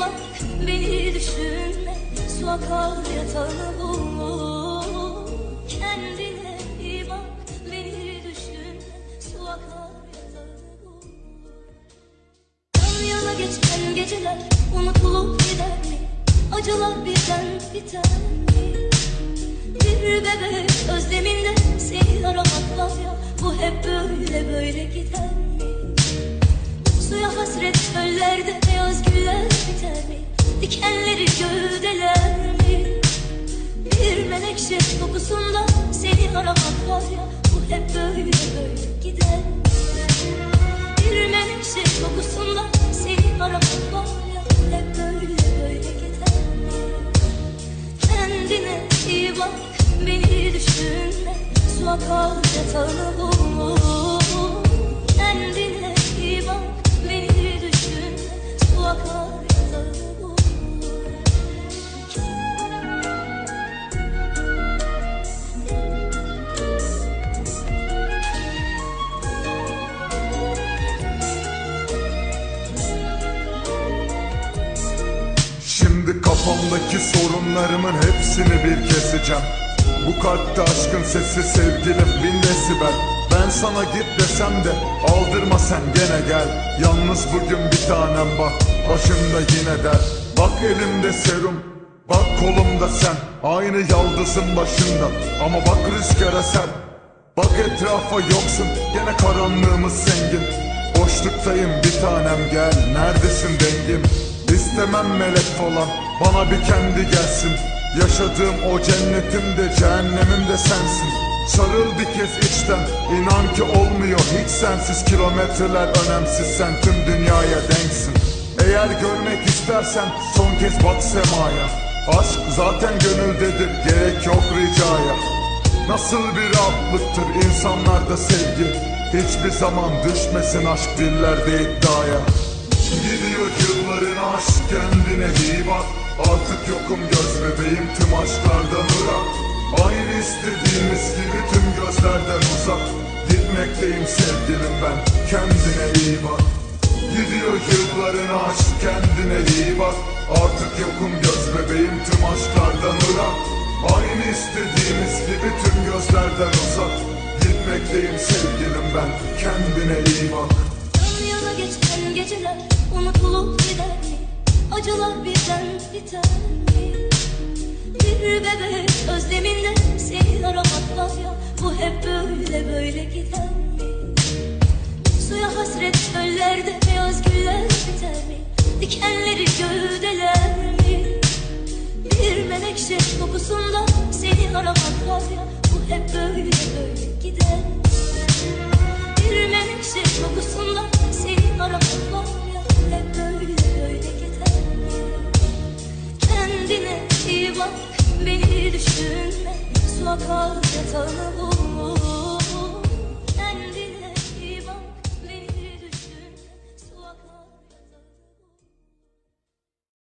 bak beni düşünme Su akar yatağını bul Kendine iyi bak beni düşünme Su akar yatağını bul Yan geceler unutulup gider? Acılar birden biter mi? Bir bebek özleminde seni aramak var ya Bu hep böyle böyle gider mi? Suya hasret çöllerde beyaz güller biter mi? Dikenleri gövdeler mi? Bir menekşe kokusunda seni aramak var ya Bu hep böyle böyle gider? Bir menekşe kokusunda seni aramak var ya Hep böyle böyle gider Kendine iyi bak beni düşünme Su akar yatağını bul Şimdi kafamdaki sorunlarımın hepsini bir keseceğim. Bu kalpte aşkın sesi sevgilim bin desibel Ben sana git desem de aldırma sen gene gel. Yalnız bugün bir tanem bak başımda yine der. Bak elimde serum bak kolumda sen. Aynı yaldızın başında ama bak rüzgara sen. Bak etrafa yoksun gene karanlığımız zengin. Boşluktayım bir tanem gel. Neredesin dengim? İstemem melek falan bana bir kendi gelsin. Yaşadığım o cennetim de cehennemim de sensin Sarıl bir kez içten. İnan ki olmuyor hiç sensiz. Kilometreler önemsiz. Sen tüm dünyaya denksin. Eğer görmek istersen son kez bak semaya. Aşk zaten gönüldedir gerek yok ricaya. Nasıl bir rahatlıktır insanlarda sevgi. Hiçbir zaman düşmesin aşk dillerde iddiaya. Gidiyor yılların aşk kendine iyi bak. Artık yokum göz Gitmekteyim sevgilim ben kendine iyi bak Gidiyor yılların aşk kendine iyi bak Artık yokum göz bebeğim tüm aşklardan ırak Aynı istediğimiz gibi tüm gözlerden uzak Gitmekteyim sevgilim ben kendine iyi bak Yan yana geçen geceler unutulup gider mi? Acılar birden biter mi? Bir bebek özleminde seni aramak var ya Bu hep böyle böyle gider mi? Yerde beyaz güller biter mi? Dikenleri gövdeler mi? Bir menekşe kokusunda seni aramak var ya Bu hep böyle böyle gider Bir menekşe kokusunda seni aramak var ya Hep böyle böyle gider Kendine iyi bak, beni düşünme Su akar yatağını bulur